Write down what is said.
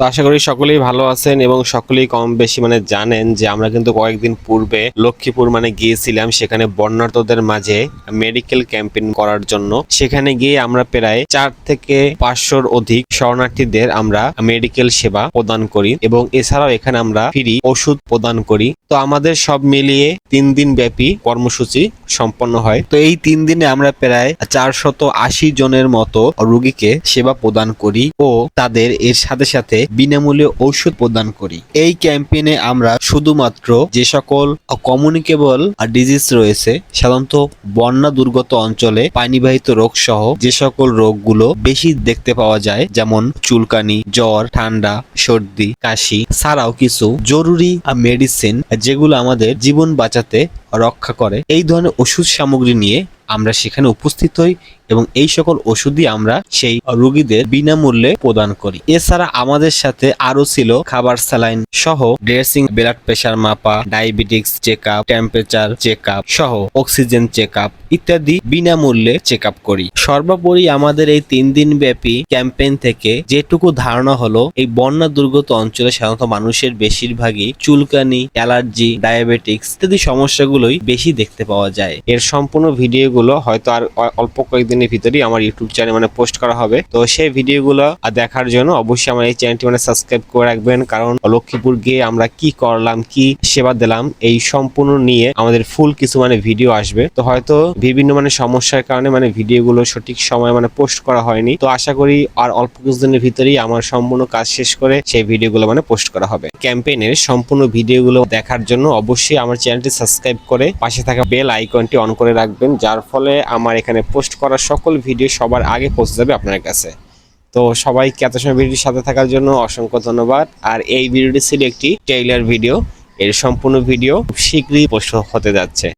তো আশা করি সকলেই ভালো আছেন এবং সকলেই কম বেশি মানে জানেন যে আমরা কিন্তু কয়েকদিন পূর্বে লক্ষ্মীপুর মানে গিয়েছিলাম, সেখানে বন্যার্তদের মাঝে মেডিকেল ক্যাম্পেইন করার জন্য। সেখানে গিয়ে আমরা প্রায় চার থেকে পাঁচশোর অধিক শরণার্থীদের আমরা মেডিকেল সেবা প্রদান করি এবং এছাড়াও এখানে আমরা ফ্রি ওষুধ প্রদান করি। তো আমাদের সব মিলিয়ে তিন দিন ব্যাপী কর্মসূচি সম্পন্ন হয়। তো এই তিন দিনে আমরা প্রায় চারশত আশি জনের মতো রোগীকে সেবা প্রদান করি ও তাদের এর সাথে সাথে বিনামূল্যে ঔষধ প্রদান করি। এই ক্যাম্পেইনে আমরা শুধুমাত্র যে সকল কমিউনিকেবল ডিজিজ রয়েছে, সাধারণত বন্যা দুর্গত অঞ্চলে পানিবাহিত রোগ সহ যে সকল রোগগুলো বেশি দেখতে পাওয়া যায়, যেমন চুলকানি, জ্বর, ঠান্ডা, সর্দি, কাশি, ছাড়াও কিছু জরুরি মেডিসিন যেগুলো আমাদের জীবন বাঁচাতে parte রক্ষা করে। এই ধরনের ওষুধ সামগ্রী নিয়ে আমরা সেখানে উপস্থিত হই এবং এই সকল ওষুধই আমরা সেই রোগীদের বিনামূল্যে প্রদান করি। এছাড়া আমাদের সাথে আরও ছিল খাবার স্যালাইন সহ ড্রেসিং, ব্লাড প্রেশার মাপা, diabetics check up temperature check up সহ অক্সিজেন চেক আপ ইত্যাদি বিনামূল্যে চেক আপ করি। সর্বোপরি আমাদের এই তিন দিন ব্যাপী ক্যাম্পেইন থেকে যেটুকু ধারণা হলো, এই বন্যা দুর্গত অঞ্চলে সাধারণত মানুষের বেশিরভাগই চুলকানি, অ্যালার্জি, ডায়াবেটিক্স ইত্যাদি সমস্যাগুলোই বেশি দেখতে পাওয়া যায়। এর সম্পূর্ণ ভিডিওগুলো হয়তো আর অল্প কয়েকদিনের ভিতরেই আমার ইউটিউব চ্যানেল মানে পোস্ট করা হবে। তো সেই ভিডিওগুলো দেখার জন্য অবশ্যই আমার এই চ্যানেলটি মানে সাবস্ক্রাইব করে রাখবেন। কারণ লক্ষ্মীপুর গিয়ে আমরা কি করলাম, কি সেবা দিলাম, এই সম্পূর্ণ নিয়ে আমাদের ফুল কিছু মানে ভিডিও আসবে। তো হয়তো বিভিন্ন মানে সমস্যার কারণে মানে ভিডিওগুলো সঠিক সময় মানে পোস্ট করা হয়নি। তো আশা করি আর অল্প কিছুদিনের ভিতরেই আমার সম্পূর্ণ কাজ শেষ করে সেই ভিডিওগুলো মানে পোস্ট করা হবে। ক্যাম্পেইনের সম্পূর্ণ ভিডিওগুলো দেখার জন্য অবশ্যই আমার চ্যানেলটি সাবস্ক্রাইব করে পাশে থাকা বেল আইকনটি অন করে রাখবেন, যার ফলে আমার এখানে পোস্ট করা সকল ভিডিও সবার আগে পৌঁছে যাবে আপনার কাছে। তো সবাইকে এত সময় ভিডিওটির সাথে থাকার জন্য অসংখ্য ধন্যবাদ। আর এই ভিডিওটি ছিল একটি ট্রেইলার ভিডিও এর সম্পূর্ণ ভিডিও শীঘ্রই পোস্ট হতে যাচ্ছে।